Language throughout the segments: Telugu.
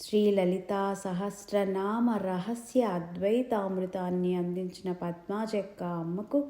శ్రీలలితా సహస్రనామ రహస్య అద్వైతామృతాన్ని అందించిన పద్మాచెక్క అమ్మకు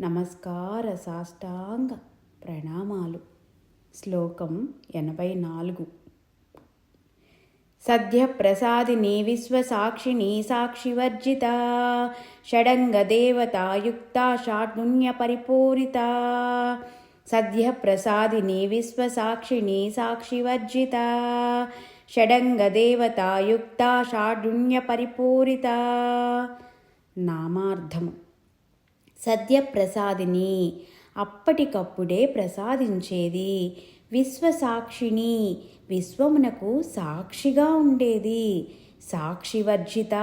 నమస్కార సాష్టాంగ ప్రణామాలు. శ్లోకం ఎనభై నాలుగు సద్య ప్రసాదిని విశ్వసాక్షిణి సాక్షివర్జిత షడంగదేవతాయుక్త షాఢున్య పరిపూరిత. సద్య ప్రసాదిని విశ్వసాక్షిణి సాక్షివర్జిత షడంగదేవతాయుక్త షాఢున్య పరిపూరిత నామార్థము సద్యప్రసాదిని అప్పటికప్పుడే ప్రసాదించేది విశ్వసాక్షిని విశ్వమునకు సాక్షిగా ఉండేది సాక్షివర్జిత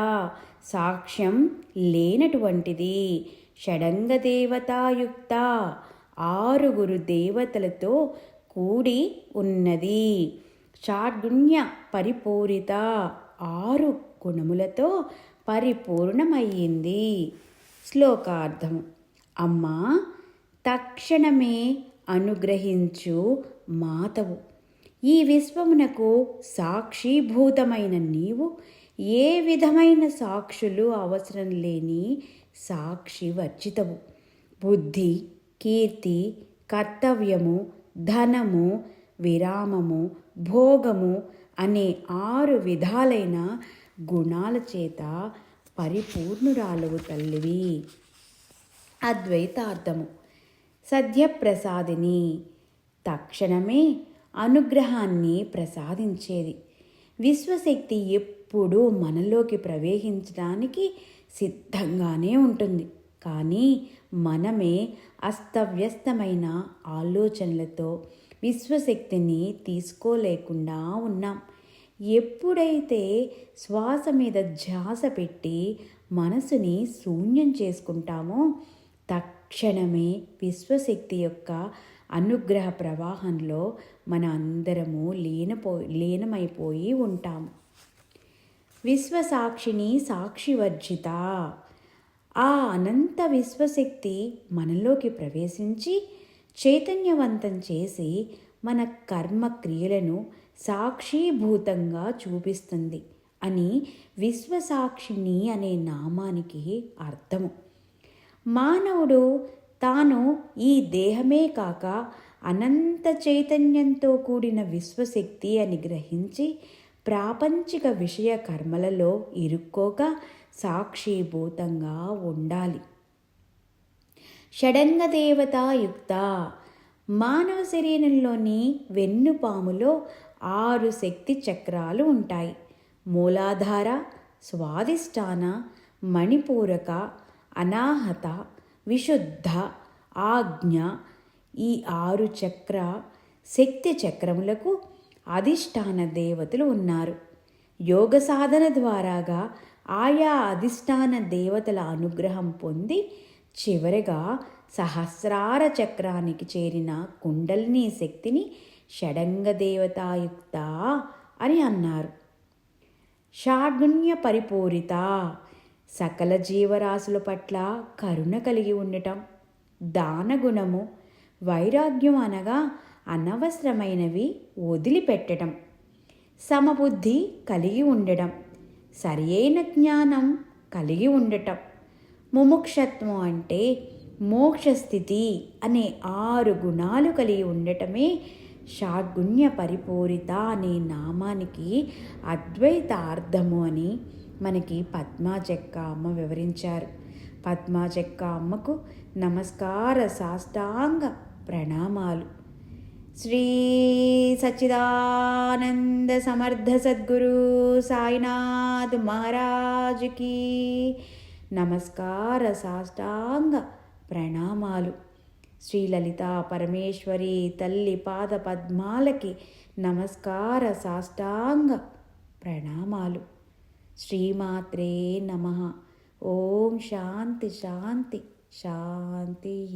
సాక్ష్యం లేనటువంటిది. షడంగదేవతాయుక్త ఆరుగురు దేవతలతో కూడి ఉన్నది. షాఢున్య పరిపూరిత ఆరు గుణములతో పరిపూర్ణమయ్యింది. శ్లోకార్థం. అమ్మా తక్షణమే అనుగ్రహించు మాతవు. ఈ విశ్వమునకు సాక్షీభూతమైన నీవు ఏ విధమైన సాక్షులు అవసరం లేని సాక్షి వర్జితవు. బుద్ధి కీర్తి కర్తవ్యము ధనము విరామము భోగము అనే ఆరు విధాలైన గుణాల చేత పరిపూర్ణురాలవు తల్లివి. అద్వైతార్థము. సద్యప్రసాదిని తక్షణమే అనుగ్రహాన్ని ప్రసాదించేది. విశ్వశక్తి ఎప్పుడూ మనలోకి ప్రవేశించడానికి సిద్ధంగానే ఉంటుంది. కానీ మనమే అస్తవ్యస్తమైన ఆలోచనలతో విశ్వశక్తిని తీసుకోలేకుండా ఉన్నాం. ఎప్పుడైతే శ్వాస మీద ధ్యాస పెట్టి మనసుని శూన్యం చేసుకుంటామో తక్షణమే విశ్వశక్తి యొక్క అనుగ్రహ ప్రవాహంలో మన అందరము లీనపో లీనమైపోయి ఉంటాము విశ్వసాక్షిని సాక్షివర్జిత. ఆ అనంత విశ్వశక్తి మనలోకి ప్రవేశించి చైతన్యవంతం చేసి మన కర్మ క్రియలను సాక్షీభూతంగా చూపిస్తుంది అని విశ్వసాక్షిణి అనే నామానికి అర్థము. మానవుడు తాను ఈ దేహమే కాక అనంత చైతన్యంతో కూడిన విశ్వశక్తి అని గ్రహించి ప్రాపంచిక విషయ కర్మలలో ఇరుక్కోక సాక్షిభూతంగా ఉండాలి. షడంగదేవతాయుక్త మానవ శరీరంలోని వెన్నుపాములో ఆరు శక్తి చక్రాలు ఉంటాయి. మూలాధార స్వాదిష్టాన మణిపూరక అనాహత విశుద్ధ ఆజ్ఞ ఈ ఆరు చక్ర శక్తి చక్రములకు అధిష్టాన దేవతలు ఉన్నారు. యోగ సాధన ద్వారాగా ఆయా అధిష్టాన దేవతల అనుగ్రహం పొంది చివరగా సహస్రార చక్రానికి చేరిన కుండలిని శక్తిని షడంగ దేవతాయుక్త అని అన్నారు. షాఢున్య పరిపూరిత సకల జీవరాశుల పట్ల కరుణ కలిగి ఉండటం దానగుణము వైరాగ్యం అనగా అనవసరమైనవి వదిలిపెట్టడం సమబుద్ధి కలిగి ఉండడం సరియైన జ్ఞానం కలిగి ఉండటం. ముముక్షత్వం అంటే మోక్షస్థితి అనే ఆరు గుణాలు కలిగి ఉండటమే షాగుణ్య పరిపూరిత అనే నామానికి అద్వైత అర్థము అని మనకి పద్మాచెక్క అమ్మ వివరించారు. పద్మాచెక్క అమ్మకు నమస్కార సాష్టాంగ ప్రణామాలు. శ్రీ సచ్చిదానంద సమర్థ సద్గురు సాయినాథ్ మహారాజుకి నమస్కార సాష్టాంగ ప్రణామాలు. శ్రీ లలిత పరమేశ్వరి తల్లి పాద పద్మాలకి నమస్కార సాష్టాంగ ప్రణామాలు. శ్రీమాత్రే నమ. ఓం శాంతి శాంతి. శాంతి